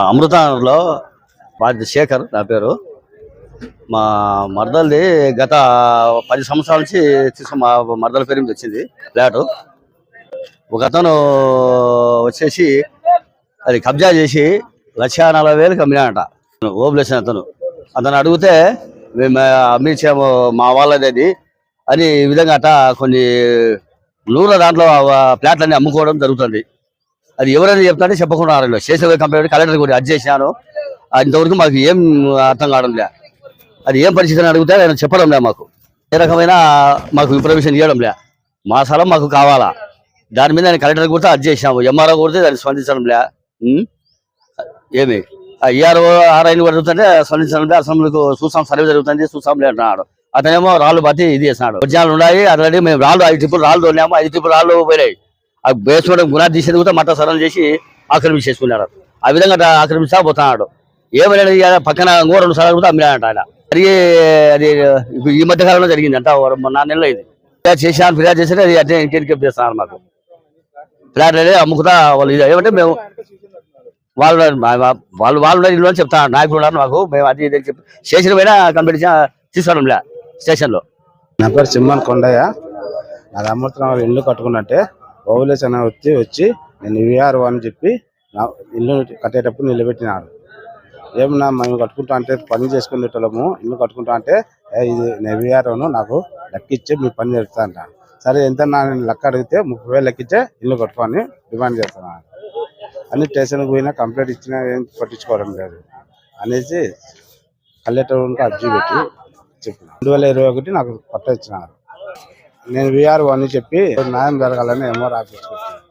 అమృతాలో వాడి శేఖర్ నా పేరు. మా మరదల్ది గత పది సంవత్సరాల నుంచి తీసుకు మా మరదల పేరు మీద వచ్చింది ఫ్లాటు. ఒక అతను వచ్చేసి అది కబ్జా చేసి లక్ష నలభై వేలు అమ్మినాడట ఓబులేసిన అతను. అతను అడిగితే మేము అమ్మించాము మా వాళ్ళది అది అని ఈ విధంగా అట కొన్ని నూరుల దాంట్లో ఫ్లాట్లన్నీ అమ్ముకోవడం జరుగుతుంది. అది ఎవరైనా చెప్తాంటే చెప్పకుండా ఆరంలో చేసే కంపెనీ కలెక్టర్ కూడా అది చేశాను. ఇంతవరకు మాకు ఏం అర్థం కావడం లే. అది ఏం పరిస్థితి అడిగితే ఆయన చెప్పడం లే మాకు. ఏ రకమైన మాకు ఇన్ఫర్మేషన్ ఇవ్వడం లే. మా స్థలం మాకు కావాలా? దాని మీద ఆయన కలెక్టర్ కూడా అది చేసాము ఎంఆర్ఓ కూడా దాన్ని స్పందించడం లే. ఏమి? ఈఆర్ఓ ఆర్ఐని కూడా జరుగుతుంటే స్పందించడం లే. అసెంబ్లీకి చూసాం సర్వే జరుగుతుంది చూసాం లే అంటున్నాడు. అతనేమో రాళ్ళు బతి ఇది చేసినాడు ఉద్యాలు ఉన్నాయి ఆల్రెడీ మేము రాళ్ళు ఐదు టిప్పులు రాళ్ళు తోలినాము ఐదు టిప్పులు రాళ్ళు పోయినాయి. ఆ బేస్మెంట్ గుణాలు తీసేది కూడా మట్ట సరళం చేసి ఆక్రమించేసుకున్నాడు ఆ విధంగా అట్లా ఆక్రమిస్తా పోతున్నాడు. ఏమైనా పక్కన ఇంకో రెండు సార్లు కూడా అమ్మినాడంట ఆయన. అది అది ఈ మధ్య కాలంలో జరిగింది. అంట ఓ రెండు నాలుగు నెలలు అయింది. ఫిర్యాదు చేశాను ఫిర్యాదు చేస్తే అది అట్టే ఇంటికి చేస్తున్నారు మాకు. ఫ్లాట్ అనేది అమ్ముకుతా వాళ్ళు ఇది. ఏమంటే మేము వాళ్ళు వాళ్ళు వాళ్ళు ఇల్లు అని చెప్తాను. నాయకులు ఉన్నారు మాకు. మేము అది ఇది చెప్పి స్టేషన్ పైన కంప్లీట్ తీసుకోవడం లే స్టేషన్లో. నా పేరు సింహన్ కొండయ్య. అది అమృతం ఇల్లు కట్టుకున్నట్టే. ఓవులేస్ అనే వచ్చి వచ్చి నేను విఆర్ అని చెప్పి నా ఇల్లు కట్టేటప్పుడు నిలబెట్టినాడు ఏమన్నా మేము కట్టుకుంటా అంటే పని చేసుకునేటోళ్ళము ఇల్లు కట్టుకుంటా అంటే ఇది నేను విఆర్ఓను నాకు లెక్కిచ్చే మీ పని చేస్తా సరే ఎంత నా లెక్క అడిగితే ముప్పై వేలు లెక్కిచ్చే ఇల్లు కట్టుకొని డిమాండ్ చేస్తున్నాను అన్ని స్టేషన్కి పోయినా కంప్లైంట్ ఇచ్చినా ఏం పట్టించుకోవడం లేదు అనేసి కలెక్టర్కి అర్జీ పెట్టి చెప్పిన రెండు వేల ఇరవై ఒకటి నాకు పట్ట ఇచ్చినారు. నేను విఆర్ఓ అని చెప్పి న్యాయం జరగాలని ఎంఆర్ ఆఫీస్కి వచ్చాను